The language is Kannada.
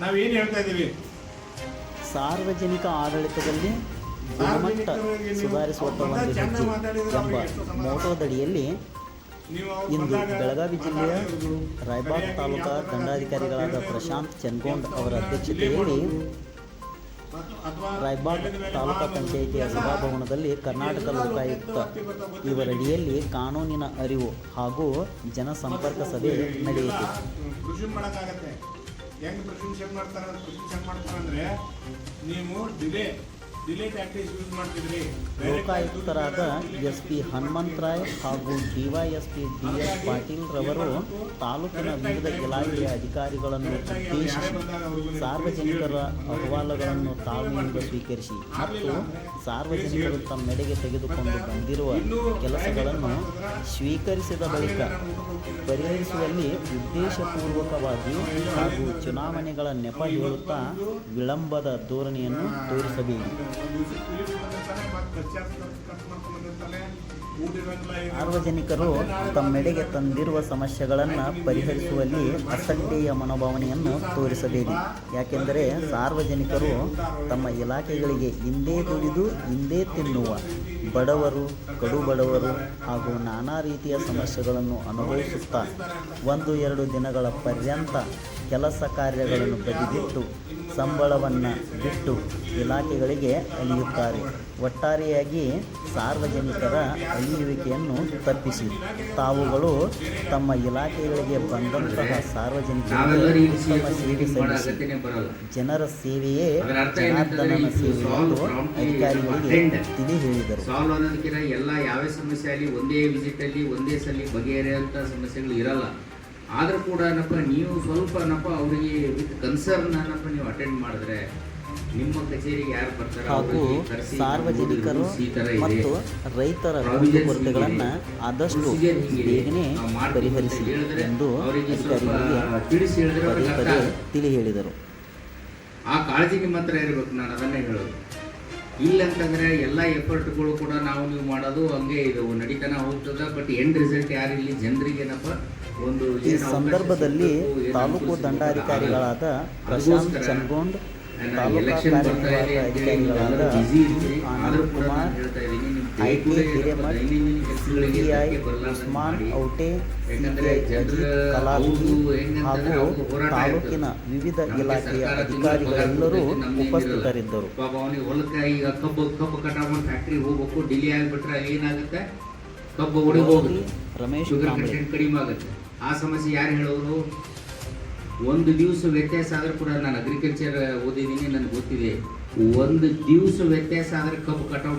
ನಾವೇನು ಹೇಳ್ತಾ ಇದೀವಿ? ಸಾರ್ವಜನಿಕ ಆಡಳಿತದಲ್ಲಿ ಗುಣಮಟ್ಟ ಹೆಜ್ಜೆ ಎಂಬ ಮೋಟೋದಡಿಯಲ್ಲಿ ಇಂದು ಬೆಳಗಾವಿ ಜಿಲ್ಲೆಯ. ರಾಯಬಾಗ್ ತಾಲೂಕಾ ದಂಡಾಧಿಕಾರಿಗಳಾದ ಪ್ರಶಾಂತ್ ಚನ್ಗೋಂಡ್ ಅವರ ಅಧ್ಯಕ್ಷತೆಯಲ್ಲಿ ರಾಯಬಾಗ್ ತಾಲೂಕಾ ಪಂಚಾಯಿತಿಯ ಸಭಾಭವನದಲ್ಲಿ ಕರ್ನಾಟಕ ಲೋಕಾಯುಕ್ತ ಇವರಡಿಯಲ್ಲಿ ಕಾನೂನಿನ ಅರಿವು ಹಾಗೂ ಜನಸಂಪರ್ಕ ಸಭೆ ನಡೆಯಿತು ಹೆಂಗ್ ಪ್ರತಿನಿಧಿ ಮಾಡ್ತಾರೆ ಪ್ರತಿನಿಧಿ ಮಾಡ್ತಾರೆ ಅಂದ್ರೆ ನೀವು ಡಿಲೇ ಲೋಕಾಯುಕ್ತರಾದ ಎಸ್ ಪಿ ಹನುಮಂತರಾಯ್ ಹಾಗೂ ಡಿವೈಎಸ್ಪಿ ಡಿ ಎಸ್ ಪಾಟೀಲ್ ರವರು ತಾಲೂಕಿನ ವಿವಿಧ ಇಲಾಖೆಯ ಅಧಿಕಾರಿಗಳನ್ನು ಉದ್ದೇಶಿಸಿ ಸಾರ್ವಜನಿಕರ ಅಹವಾಲುಗಳನ್ನು ತಾಳ್ಮೆಯಿಂದ ಸ್ವೀಕರಿಸಿ ಮತ್ತು ಸಾರ್ವಜನಿಕರು ತಮ್ಮೆಡೆಗೆ ತೆಗೆದುಕೊಂಡು ಬಂದಿರುವ ಕೆಲಸಗಳನ್ನು ಸ್ವೀಕರಿಸಿದ ಬಳಿಕ ಪರಿಹರಿಸುವಲ್ಲಿ ಉದ್ದೇಶಪೂರ್ವಕವಾಗಿ ಹಾಗೂ ಚುನಾವಣೆಗಳ ನೆಪ ಹೇಳುತ್ತಾ ವಿಳಂಬದ ಧೋರಣೆಯನ್ನು ತೋರಿಸಬೇಕು. ಸಾರ್ವಜನಿಕರು ತಮ್ಮೆಡೆಗೆ ತಂದಿರುವ ಸಮಸ್ಯೆಗಳನ್ನು ಪರಿಹರಿಸುವಲ್ಲಿ ಅಸಡ್ಡೆಯ ಮನೋಭಾವನೆಯನ್ನು ತೋರಿಸಬೇಡಿ. ಯಾಕೆಂದರೆ ಸಾರ್ವಜನಿಕರು ತಮ್ಮ ಇಲಾಖೆಗಳಿಗೆ ಹಿಂದೆ ದುಡಿದು ಹಿಂದೆ ತಿನ್ನುವ ಬಡವರು ಕಡು ಬಡವರು ಹಾಗೂ ನಾನಾ ರೀತಿಯ ಸಮಸ್ಯೆಗಳನ್ನು ಅನುಭವಿಸುತ್ತಾ ಒಂದು, ಎರಡು ದಿನಗಳ ಪರ್ಯಂತ ಕೆಲಸ ಕಾರ್ಯಗಳನ್ನು ಬದಿಗಿಟ್ಟು ಸಂಬಳವನ್ನು ಬಿಟ್ಟು ಇಲಾಖೆಗಳಿಗೆ ಅಲಿಯುತ್ತಾರೆ ಒಟ್ಟಾರೆಯಾಗಿ ಸಾರ್ವಜನಿಕರ ಅಳಿಯುವಿಕೆಯನ್ನು ತಪ್ಪಿಸಿ. ತಾವುಗಳು ತಮ್ಮ ಇಲಾಖೆಗಳಿಗೆ ಬಂದಂತಹ ಸಾರ್ವಜನಿಕ ಸಾರ್ವಜನಿಕರಿಗೆ ಜನರ ಸೇವೆಯೇ ಇದು ಸೇವೆ ಎಂದು ಅಧಿಕಾರಿಗಳಿಗೆ ತಿಳಿ ಹೇಳಿದರು. ಎಲ್ಲ ಯಾವ ಸಮಸ್ಯೆ ಆಗಲಿ, ಒಂದೇ ವಿಸಿಟ್ ಅಲ್ಲಿ, ಒಂದೇ ಸಲ ಬಗೆಹರಿಯುವಂಥ ಸಮಸ್ಯೆಗಳು ಇರಲ್ಲ. ಆದ್ರೂ ಕೂಡ ಏನಪ್ಪ ನೀವು ಸ್ವಲ್ಪ ಏನಪ್ಪ ಅವರಿಗೆ ವಿತ್ ಕನ್ಸರ್ನ್ ಏನಪ್ಪ ನೀವು ಅಟೆಂಡ್ ಮಾಡಿದ್ರೆ ನಿಮ್ಮ ಕಚೇರಿಗೆ ಯಾರು ಬರ್ತಾರೆ? ಹಾಗೂ ಸಾರ್ವಜನಿಕರು ಮತ್ತು ರೈತರ ಕೊರತೆಗಳನ್ನು ಆದಷ್ಟು. ಬೇಗನೆ ಪರಿಹರಿಸಿ ಎಂದು ತಿಳಿಸಿ ಹೇಳಿದ್ರೆ ಪದೇ ಪದೇ ತಿಳಿ ಹೇಳಿದರು ಆ ಕಾಳಜಿ ನಿಮ್ಮ ಹತ್ರ ಇರಬೇಕು ನಾನು ಅದನ್ನೇ ಹೇಳೋದು. ಇಲ್ಲ ಅಂತಂದ್ರೆ ಎಲ್ಲ ಎಫರ್ಟ್ಗಳು ಕೂಡ ನಾವು ನೀವು ಮಾಡೋದು ಹಂಗೆ ಇದು ನಡೀತಾನೆ ಹೋಗ್ತದೆ ಬಟ್ ಎಂಡ್ ರಿಸಲ್ಟ್ ಯಾರು ಇಲ್ಲಿ ಜನರಿಗೆ ಏನಪ್ಪ ಈ ಸಂದರ್ಭದಲ್ಲಿ ತಾಲೂಕು ದಂಡಾಧಿಕಾರಿಗಳಾದ. ಪ್ರಶಾಂತ್ ಚನ್ಗೊಂಡ್ ತಾಲೂಕಾ ಕಾರ್ಯನಿರ್ವಾಹಕ ಅಧಿಕಾರಿಗಳಾದ ಆನಂದ್ ಕುಮಾರ್ ಹೇಳ್ತಾ ಇದ್ದೀನಿ, ನಿಮ್ಮ ಐ day to ಟಿ day Hiremath CI CPI Usman ಔಟೆ CPI Ajit ಹೆಂಗಂತಂದ್ರೆ ಹಾಗೂ ತಾಲೂಕಿನ ವಿವಿಧ ಇಲಾಖೆಯ ಅಧಿಕಾರಿಗಳೆಲ್ಲರೂ ಉಪಸ್ಥಿತರಿದ್ದರು. ಹೊಲಕ್ಕೆ ಈಗ ಕಬ್ಬು ಕಬ್ಬು ಕಟಾವು ಫ್ಯಾಕ್ಟ್ರಿ ಹೋಗ್ಬೇಕು ಡಿಲೇ ಆಗಿಬಿಟ್ರೆ ಏನಾಗುತ್ತೆ? ಕಬ್ಬು ಒಳಗೆ ರಮೇಶ್ ಕಡಿಮೆ ಆಗುತ್ತೆ. ಆ ಸಮಸ್ಯೆ ಯಾರು ಹೇಳೋರು ಒಂದು ದಿವಸ ವ್ಯತ್ಯಾಸ ಆದರೂ ಕೂಡ ನಾನು ಅಗ್ರಿಕಲ್ಚರ್ ಓದಿದ್ದೀನಿ ನನಗೆ ಗೊತ್ತಿದೆ. ಒಂದು ದಿವಸ ವ್ಯತ್ಯಾಸ ಆದರೆ ಕಬ್ಬು ಕಟಾವು